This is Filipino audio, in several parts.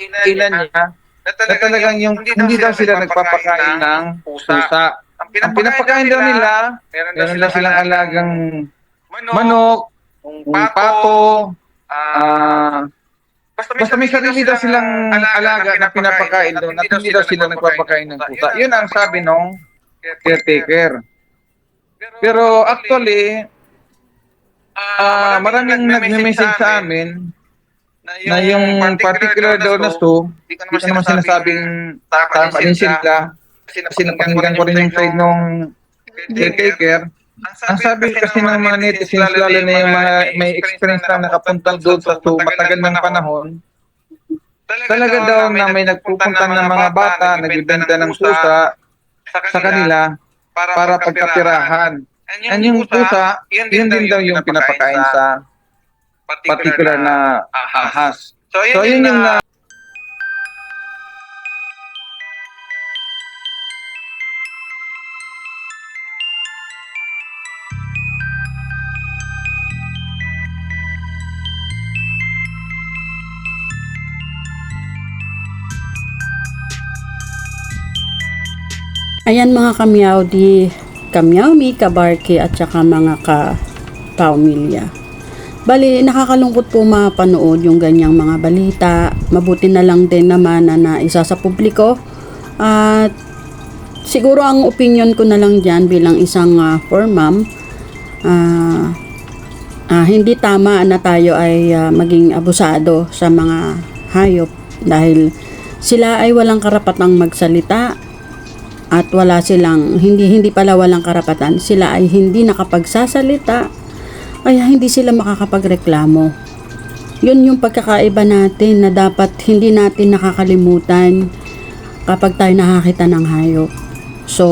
ina niya? na na talagang yung hindi daw sila nagpapakain ng pusa. Ang Ang pinapakain daw nila, meron daw silang alagang manok, kung kung pato, ah, basta may sarili daw silang alaga na pinapakain daw na hindi daw sila nagpapakain ng pusa. Yun ang sabi nung caretaker. Pero actually, ah maraming nagme-message sa amin na yung particular daw na to, hindi ko naman sinasabing tama din sila. Kasi napakinggan ko rin yung side nung caretaker. Ang sabi kasi ng mga netizens, lalo na yung mga may experience na nakapunta doon sa so matagal ng panahon, talaga daw na may nagpupunta ng mga bata, nagbibenta ng pusa sa kanila para pagkapirahan. At yung pusa, yun din daw yung pinapakain sa particular na ahas. So, So yun yung na Ayan mga kamyaw di kamyaw mi, kabarke at saka mga ka-paumilya. Bali, nakakalungkot po mapanood yung ganyang mga balita. Mabuti na lang din naman na naisa sa publiko. At siguro ang opinion ko na lang dyan bilang isang uh, for mom, ah, ah, hindi tama na tayo ay ah, maging abusado sa mga hayop dahil sila ay walang karapatang magsalita at wala silang hindi hindi pala walang karapatan sila ay hindi nakapagsasalita kaya hindi sila makakapagreklamo. Yun yung pagkakaiba natin na dapat hindi natin nakakalimutan kapag tayo nakakita ng hayop. So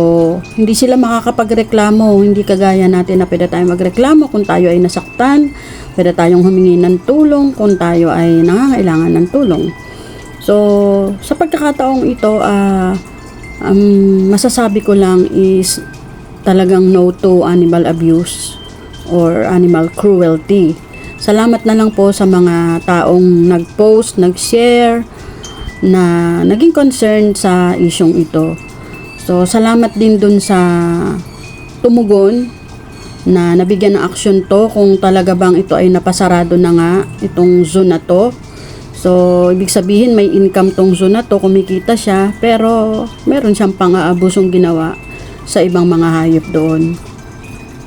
hindi sila makakapagreklamo. Hindi kagaya natin na pwede tayong magreklamo kung tayo ay nasaktan pwede tayong humingi ng tulong kung tayo ay nangangailangan ng tulong. So sa pagkakataong ito ah um, masasabi ko lang is talagang no to animal abuse or animal cruelty. Salamat na lang po sa mga taong nag-post, nag-share na naging concern sa isyong ito. So, salamat din dun sa tumugon na nabigyan ng aksyon to kung talaga bang ito ay napasarado na nga itong zone na to. So, ibig sabihin may income tong zone na to, kumikita siya, pero meron siyang pang-aabusong ginawa sa ibang mga hayop doon.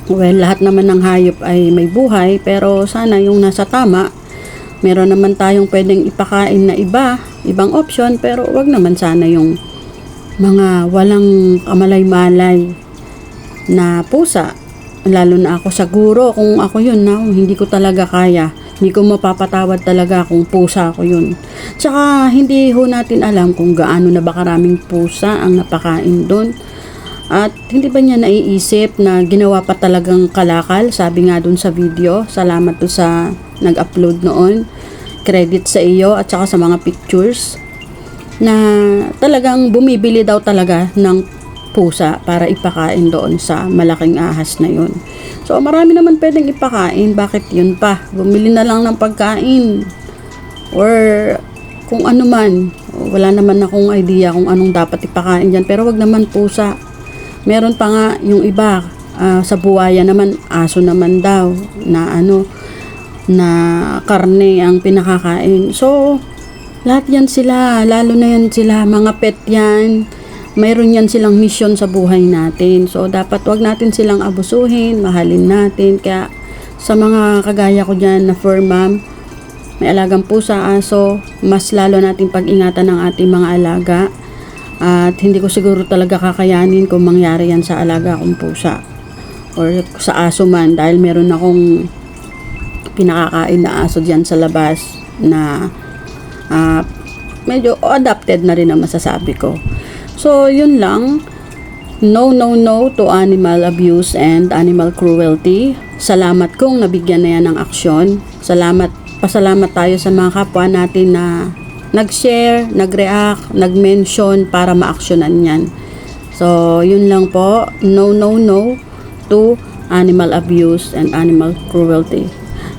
Well, lahat naman ng hayop ay may buhay, pero sana yung nasa tama, meron naman tayong pwedeng ipakain na iba, ibang option, pero wag naman sana yung mga walang kamalay-malay na pusa. Lalo na ako sa guro, kung ako yun na, hindi ko talaga kaya. Hindi ko mapapatawad talaga kung pusa ako yun. Tsaka hindi ho natin alam kung gaano na ba karaming pusa ang napakain doon. At hindi ba niya naiisip na ginawa pa talagang kalakal? Sabi nga doon sa video. Salamat to sa nag-upload noon. Credit sa iyo at saka sa mga pictures na talagang bumibili daw talaga ng pusa para ipakain doon sa malaking ahas na yun. So marami naman pwedeng ipakain, bakit yun pa? Bumili na lang ng pagkain or kung ano man. Wala naman akong idea kung anong dapat ipakain dyan pero wag naman pusa. Meron pa nga yung iba ah, sa buwaya naman, aso naman daw na ano na karne ang pinakakain. So, lahat yan sila, lalo na yan sila, mga pet yan. Mayroon yan silang mission sa buhay natin. So, dapat wag natin silang abusuhin, mahalin natin. Kaya, sa mga kagaya ko dyan na fur mom, may alagang pusa, aso, mas lalo nating pag-ingatan ng ating mga alaga. At hindi ko siguro talaga kakayanin kung mangyari yan sa alaga kong pusa. Or sa aso man, dahil meron akong pinakakain na aso dyan sa labas na ah, medyo adapted na rin ang masasabi ko. So, yun lang. No, no, no to animal abuse and animal cruelty. Salamat kung nabigyan na yan ng aksyon. Salamat, pasalamat tayo sa mga kapwa natin na nag-share, nag-react, nag-mention para ma-actionan yan. So, yun lang po. No, no, no to animal abuse and animal cruelty.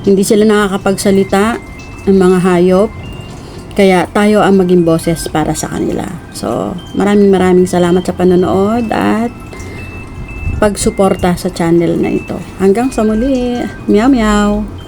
Hindi sila nakakapagsalita ng mga hayop. Kaya tayo ang maging boses para sa kanila. So, maraming maraming salamat sa panonood at pagsuporta sa channel na ito. Hanggang sa muli. Meow meow.